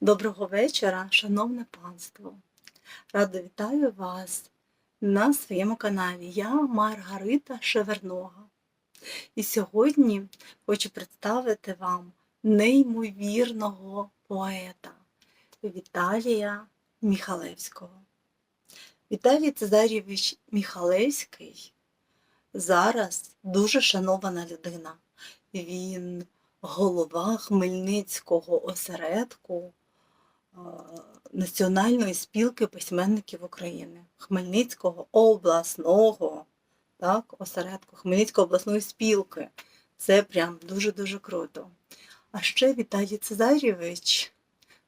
Доброго вечора, шановне панство. Радо вітаю вас на своєму каналі. Я Маргарита Шевернога. І сьогодні хочу представити вам неймовірного поета Віталія Міхалевського. Віталій Цезарєвич Міхалевський зараз дуже шанована людина. Він голова Хмельницького осередку Національної спілки письменників України, Хмельницького обласного так, осередку, Хмельницької обласної спілки. Це прям дуже-дуже круто. А ще Віталій Цезарєвич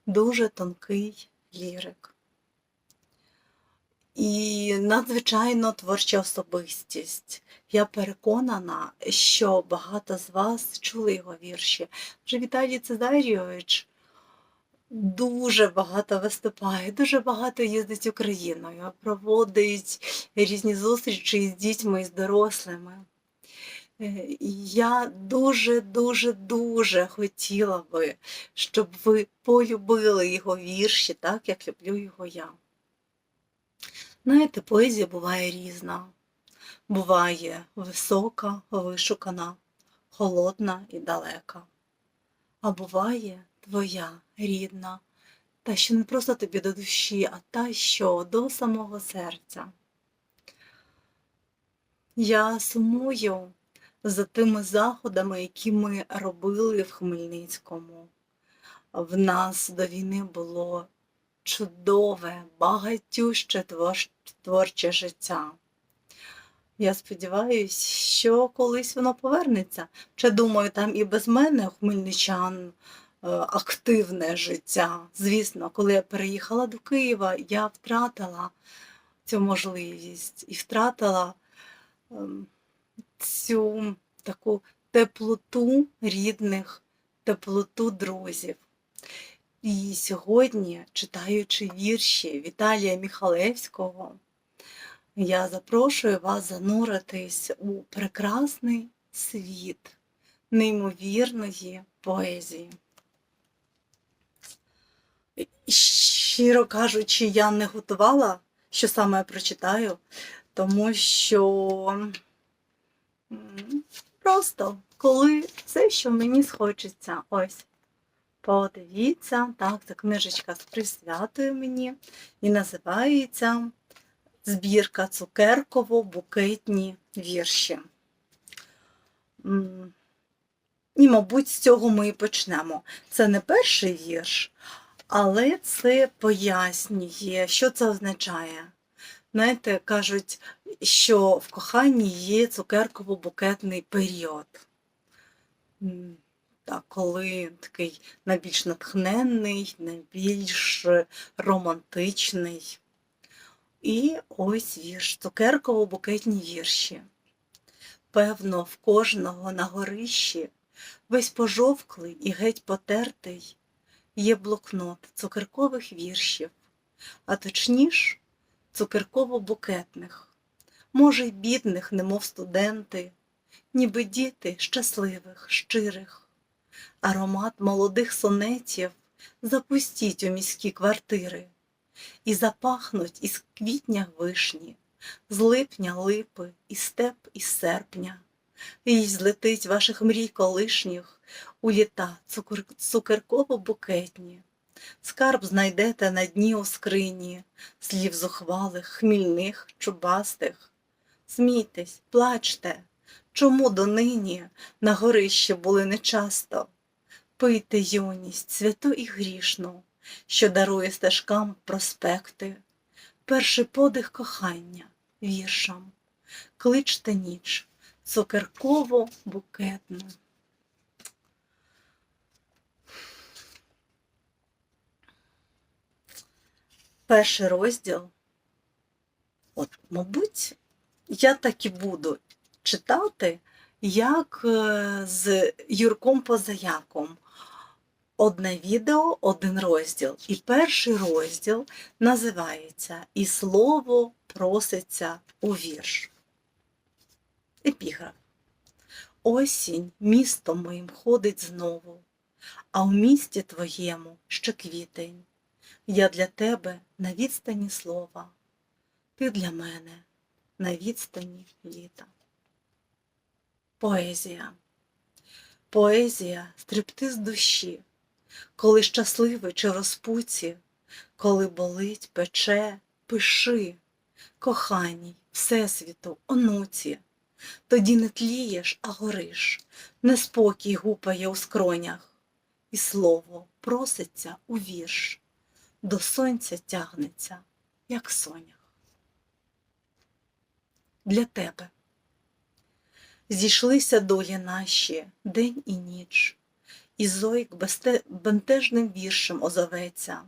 дуже тонкий лірик. І надзвичайно творча особистість. Я переконана, що багато з вас чули його вірші. Вже Віталій Цезарійович дуже багато виступає, дуже багато їздить Україною, проводить різні зустрічі з дітьми і з дорослими. Е, Я дуже, дуже, дуже хотіла би, щоб ви полюбили його вірші, так як люблю його я. Знаєте, поезія буває різна. Буває висока, вишукана, холодна і далека. А буває твоя рідна, та, що не просто тобі до душі, а та, що до самого серця. Я сумую за тими заходами, які ми робили в Хмельницькому. В нас до війни було чудове, багатюще творче життя. Я сподіваюся, що колись воно повернеться. Чи думаю, там і без мене хмельничан активне життя. Звісно, коли я переїхала до Києва, я втратила цю можливість і втратила ем, цю таку теплоту рідних, теплоту друзів. І сьогодні, читаючи вірші Віталія Міхалевського, я запрошую вас зануритись у прекрасний світ неймовірної поезії. Щиро кажучи, я не готувала, що саме я прочитаю, тому що просто коли це, що мені схочеться, ось. Подивіться, так, ця книжечка з присвятою мені і називається Збірка цукерково-букетні вірші. І, мабуть, з цього ми і почнемо. Це не перший вірш, але це пояснює, що це означає. Знаєте, кажуть, що в коханні є цукерково-букетний період. Так, коли такий найбільш натхненний, найбільш романтичний. І ось вірш, цукерково-букетні вірші. Певно, в кожного на горищі, весь пожовклий і геть потертий, є блокнот цукеркових віршів, а точніш, цукерково-букетних, може, й бідних, немов студенти, ніби діти щасливих, щирих. Аромат молодих сонетів запустіть у міські квартири. І запахнуть із квітня вишні, з липня липи, і степ із серпня, і злетить ваших мрій колишніх у літа цукер... цукерково-букетні. Скарб знайдете на дні у скрині, слів зухвалих, хмільних, чубастих. Смійтесь, плачте, чому донині на горищі були нечасто? Пийте юність, святу і грішну, що дарує стежкам проспекти, перший подих кохання віршам, кличте ніч, цукерково букетну. Перший розділ. От, мабуть, я так і буду читати, як е, з Юрком Позаяком. Одне відео, один розділ. І перший розділ називається І слово проситься у вірш. Епіграф. Осінь містом моїм ходить знову, а в місті твоєму ще квітень. Я для тебе на відстані слова, ти для мене на відстані літа. Поезія. Поезія стриптиз душі, коли щасливий чи розпуці, коли болить, пече, пиши, коханій, Всесвіту, онуці. Тоді не тлієш, а гориш, неспокій гупає у скронях, і слово проситься у вірш, до сонця тягнеться, як сонях. Для тебе. Зійшлися долі наші день і ніч, і зойк бентежним віршем озоветься,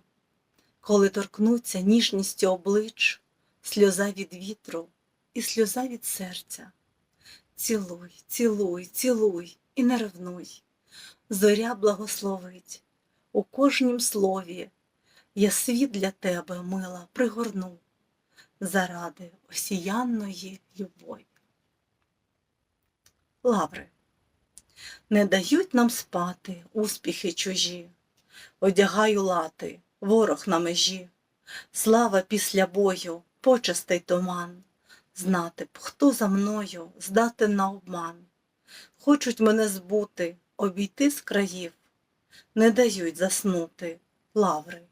коли торкнуться ніжністю облич, сльоза від вітру і сльоза від серця. Цілуй, цілуй, цілуй і не ревнуй. Зоря благословить у кожнім слові. Я світ для тебе, мила, пригорну заради осіянної любові. Лаври не дають нам спати успіхи чужі, одягаю лати, ворог на межі, слава після бою, почестей туман, знати б, хто за мною здатен на обман. Хочуть мене збути, обійти з країв, не дають заснути лаври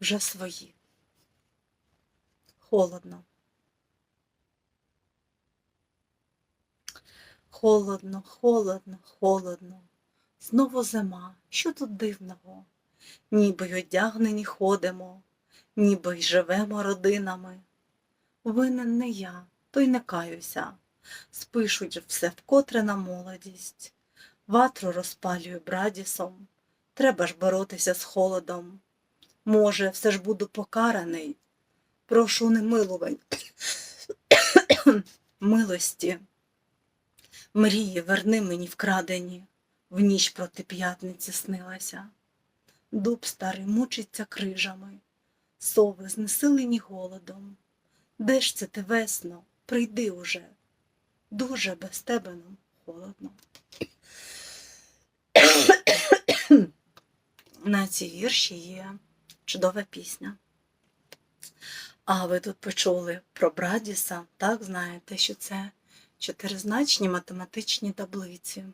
вже свої. Холодно. Холодно, холодно, холодно. Знову зима. Що тут дивного? Ніби й одягнені ходимо, ніби й живемо родинами. Винен не я, то й не каюся. Спишуть все вкотре на молодість. Ватру розпалюю брадісом. Треба ж боротися з холодом. Може, все ж буду покараний. Прошу не милувань. Милості. Мрії верни мені вкрадені, в ніч проти п'ятниці снилася. Дуб старий мучиться крижами, сови знесилені голодом. Де ж це ти весно, прийди уже, дуже без тебе нам холодно. На цій вірші є чудова пісня. А ви тут почули про Брадіса, так знаєте, що це чотиризначні математичні таблиці.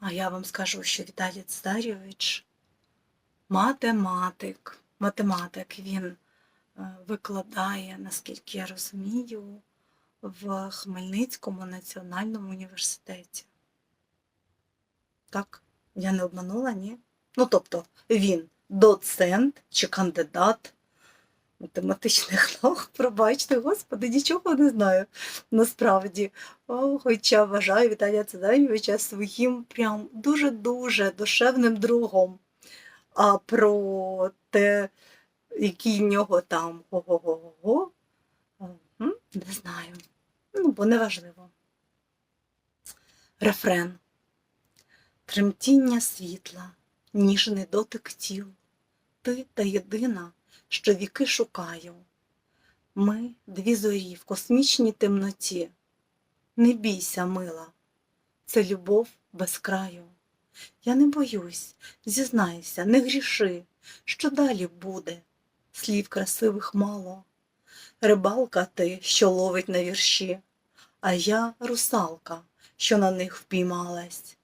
А я вам скажу, що Віталій Царєвич математик, математик, він викладає, наскільки я розумію, в Хмельницькому національному університеті. Так, я не обманула, ні? Ну, тобто, він доцент чи кандидат математичних наук, пробачте, господи, нічого не знаю насправді. О, хоча вважаю Віталія Цезарійовича своїм прям дуже-дуже душевним другом. А про те, який нього там го-го-го-го, не знаю. Ну, бо неважливо. Рефрен. Тремтіння світла, ніжний дотик тіл. Ти та єдина, що віки шукаю. Ми дві зорі в космічній темноті. Не бійся, мила, це любов без краю. Я не боюсь, зізнайся, не гріши, що далі буде. Слів красивих мало. Рибалка ти, що ловить на вірші, а я русалка, що на них впіймалась.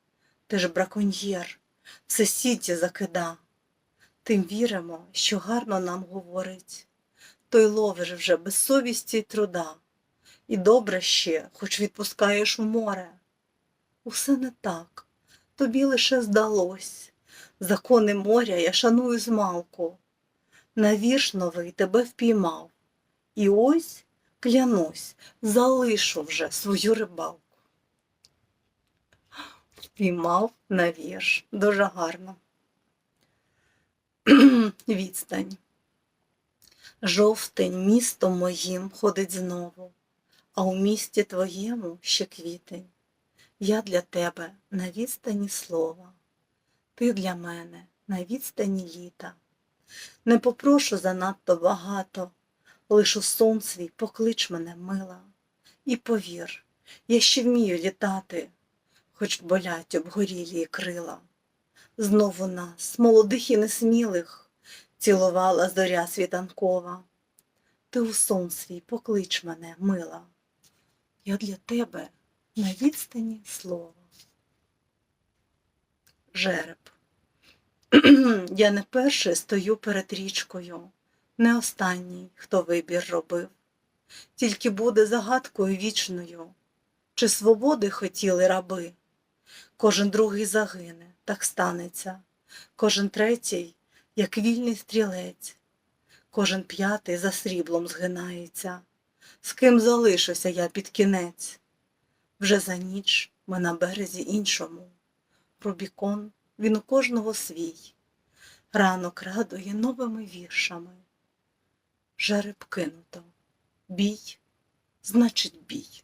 Ти ж браконьєр, все сіті закида. Тим віримо, що гарно нам говорить. Той ловиш вже без совісті й труда. І добре ще, хоч відпускаєш у море. Усе не так, тобі лише здалось. Закони моря я шаную змалку. На вірш новий тебе впіймав. І ось, клянусь, залишу вже свою рибалку. Впіймав на вірш. Дуже гарно. Відстань. Жовтень містом моїм ходить знову, а у місті твоєму ще квітень. Я для тебе на відстані слова, ти для мене на відстані літа. Не попрошу занадто багато, лиш у сон свій поклич мене, мила, і повір, я ще вмію літати, хоч болять обгорілі крила. Знову нас, молодих і несмілих, цілувала зоря світанкова. Ти у сон свій поклич мене, мила, я для тебе на відстані слова. Жереб. Я не перший стою перед річкою, не останній, хто вибір робив, тільки буде загадкою вічною, чи свободи хотіли раби. Кожен другий загине, так станеться, кожен третій, як вільний стрілець, кожен п'ятий за сріблом згинається, з ким залишуся я під кінець. Вже за ніч ми на березі іншому. Рубікон він у кожного свій, ранок радує новими віршами. Жереб кинуто, бій, значить бій.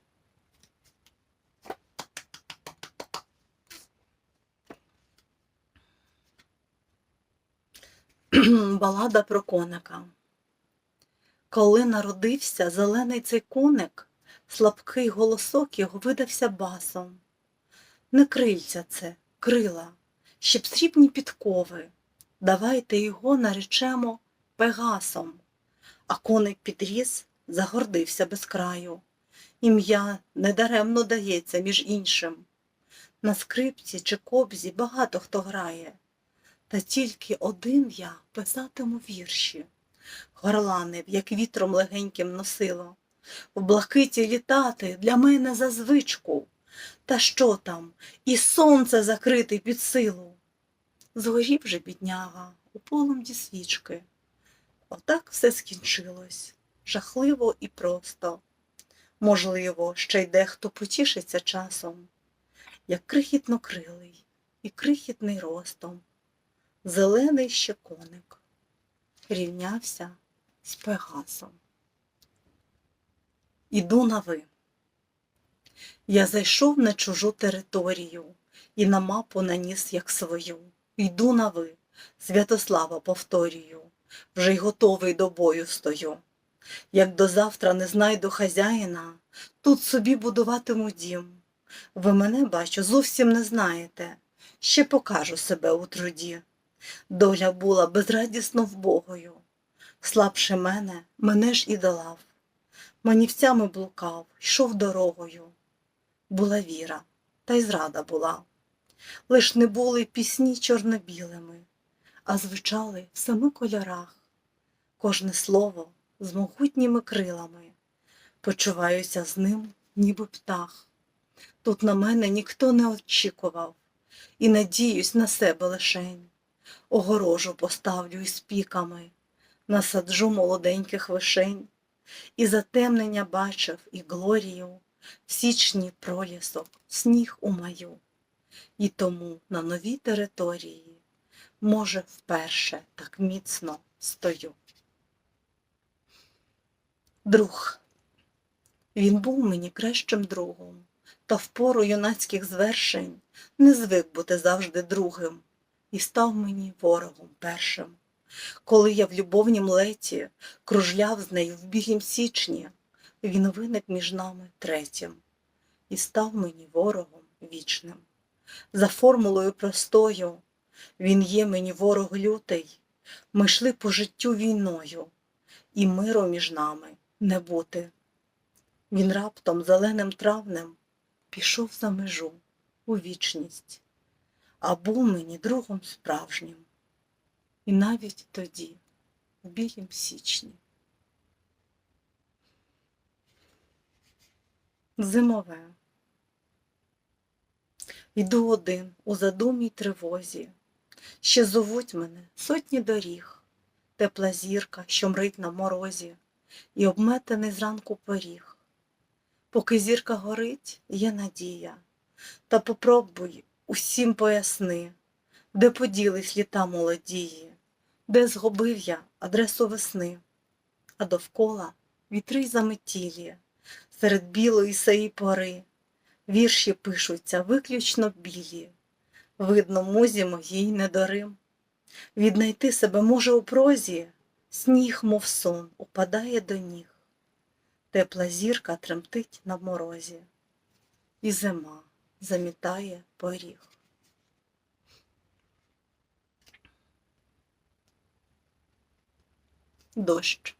Балада про коника. Коли народився зелений цей коник, слабкий голосок його видався басом. Не крильця це, крила, щоб срібні підкови. Давайте його наречемо Пегасом. А коник підріс, загордився без краю. Ім'я недаремно дається між іншим. На скрипці чи кобзі багато хто грає, та тільки один я писатиму вірші, горланив, як вітром легеньким носило, в блакиті літати для мене за звичку. Та що там, і сонце закрите під силу. Згорів же бідняга у полум'ї свічки. Отак все скінчилось, жахливо і просто. Можливо, ще й дехто потішиться часом, як крихітно крилий і крихітний ростом. Зелений ще коник рівнявся з Пегасом. Іду на ви. Я зайшов на чужу територію і на мапу наніс як свою. Йду на ви, Святослава повторюю, вже й готовий до бою стою. Як до завтра не знайду хазяїна, тут собі будуватиму дім. Ви мене, бачу, зовсім не знаєте, ще покажу себе у труді. Доля була безрадісно вбогою, слабше мене, мене ж і долав. Манівцями блукав, йшов дорогою. Була віра, та й зрада була. Лиш не були пісні чорно-білими, а звучали в семи кольорах. Кожне слово з могутніми крилами. Почуваюся з ним, ніби птах. Тут на мене ніхто не очікував, і надіюсь на себе лишень. Огорожу поставлю із піками, насаджу молоденьких вишень, і затемнення бачив, і глорію, в січні пролісок, сніг у маю. І тому на новій території, може, вперше так міцно стою. Друг. Він був мені кращим другом, та в пору юнацьких звершень не звик бути завжди другим, і став мені ворогом першим. Коли я в любовнім леті кружляв з нею в білім січні, він виник між нами третім і став мені ворогом вічним. За формулою простою він є мені ворог лютий, ми йшли по життю війною, і миру між нами не бути. Він раптом зеленим травнем пішов за межу у вічність, а був мені другом справжнім. І навіть тоді, в білім січні. Зимове. Йду один у задумій тривозі, ще зовуть мене сотні доріг, тепла зірка, що мрить на морозі, і обметений зранку поріг. Поки зірка горить, є надія, та попробуй усім поясни, де поділись літа молодії, де згубив я адресу весни, а довкола вітри заметілі, серед білої саї пори. Вірші пишуться виключно білі, видно, музі моїй недорим. Віднайти себе може у прозі, сніг, мов сон, упадає до ніг. Тепла зірка тремтить на морозі, і зима замітає поріг. Дощ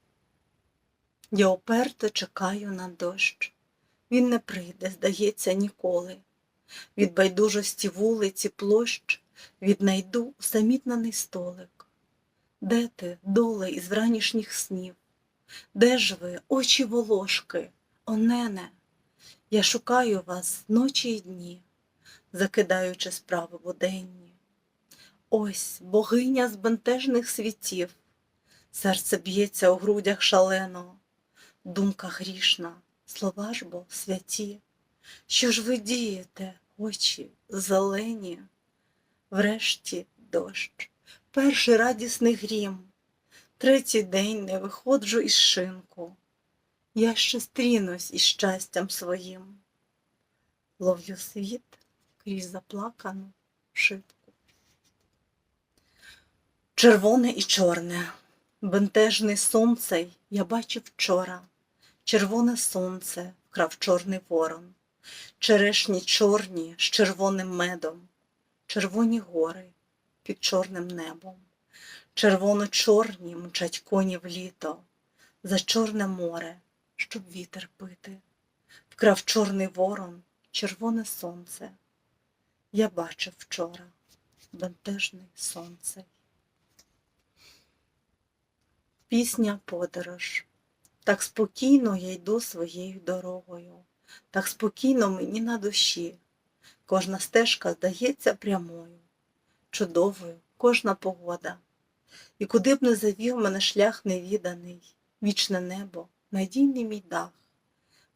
я уперто чекаю на дощ. Він не прийде, здається, ніколи. Від байдужості вулиці площ віднайду усамітнений столик. Де ти, доле із вранішніх снів? Де ж ви, очі волошки, онене? Я шукаю вас ночі й дні, закидаючи справи буденні. Ось богиня з бентежних світів, серце б'ється у грудях шалено, думка грішна, слова ж бо святі. Що ж ви дієте, очі зелені? Врешті дощ, перший радісний грім, третій день не виходжу із шинку. Я ще стрінусь із щастям своїм. Ловлю світ крізь заплакану шибку. Червоне і чорне, бентежний сонце я бачив вчора. Червоне сонце вкрав чорний ворон, черешні чорні з червоним медом, червоні гори під чорним небом, червоно-чорні мчать коні в літо, за чорне море, щоб вітер пити, вкрав чорний ворон, червоне сонце. Я бачив вчора бентежний сонце. Пісня подорож. Так спокійно я йду своєю дорогою, так спокійно мені на душі. Кожна стежка здається прямою, чудовою кожна погода. І куди б не завів мене шлях невіданий, вічне небо, надійний мій дах.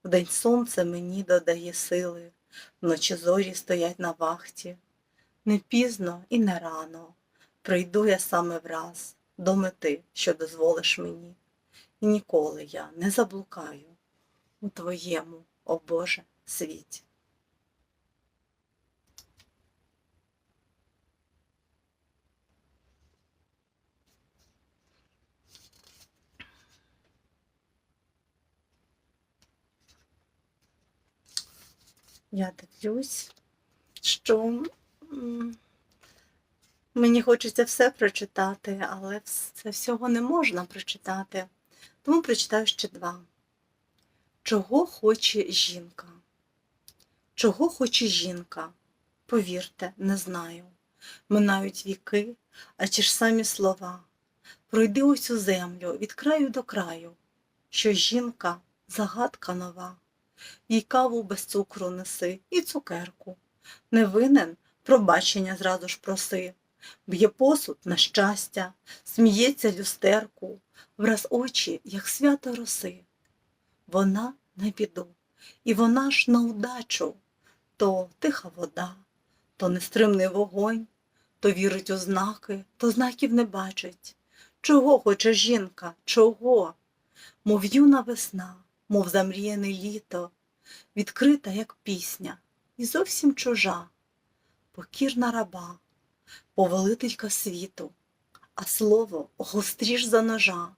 Вдень сонце мені додає сили, вночі зорі стоять на вахті. Не пізно і не рано прийду я саме враз до мети, що дозволиш мені. Ніколи я не заблукаю у твоєму, о Боже, світі. Я дивлюсь, що мені хочеться все прочитати, але це всього не можна прочитати. Тому прочитаю ще два. Чого хоче жінка? Чого хоче жінка? Повірте, не знаю. Минають віки, а чи ж самі слова. Пройди усю землю від краю до краю, що жінка загадка нова. Їй каву без цукру неси і цукерку. Не винен, пробачення зразу ж проси. Б'є посуд на щастя, сміється люстерку, враз очі, як свято роси. Вона на біду, і вона ж на удачу, то тиха вода, то нестримний вогонь, то вірить у знаки, то знаків не бачить. Чого хоче жінка? Чого? Мов юна весна, мов замріяне літо, відкрита, як пісня, і зовсім чужа, покірна раба, повелителька світу, а слово гостріш за ножа.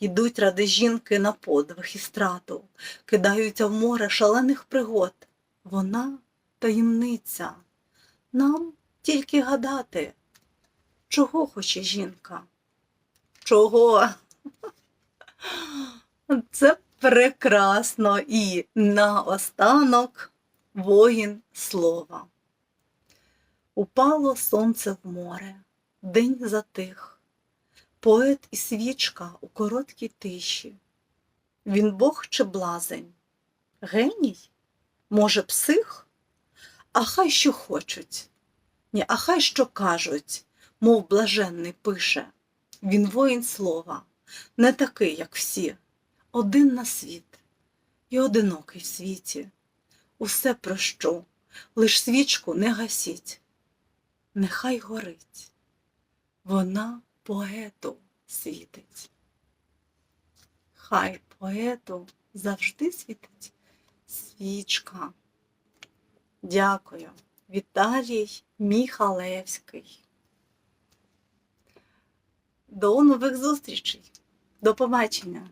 Йдуть ради жінки на подвиг і страту, кидаються в море шалених пригод. Вона таємниця. Нам тільки гадати, чого хоче жінка? Чого? Це прекрасно і наостанок воїн слова. Упало сонце в море, день затих, поет і свічка у короткій тиші. Він Бог чи блазень? Геній? Може, псих? А хай що хочуть, ні, а хай що кажуть, мов блаженний пише. Він воїн слова, не такий, як всі, один на світ і одинокий в світі. Усе прощу, лиш свічку не гасіть, нехай горить, вона поету світить. Хай поету завжди світить свічка. Дякую. Віталій Міхалевський. До нових зустрічей. До побачення.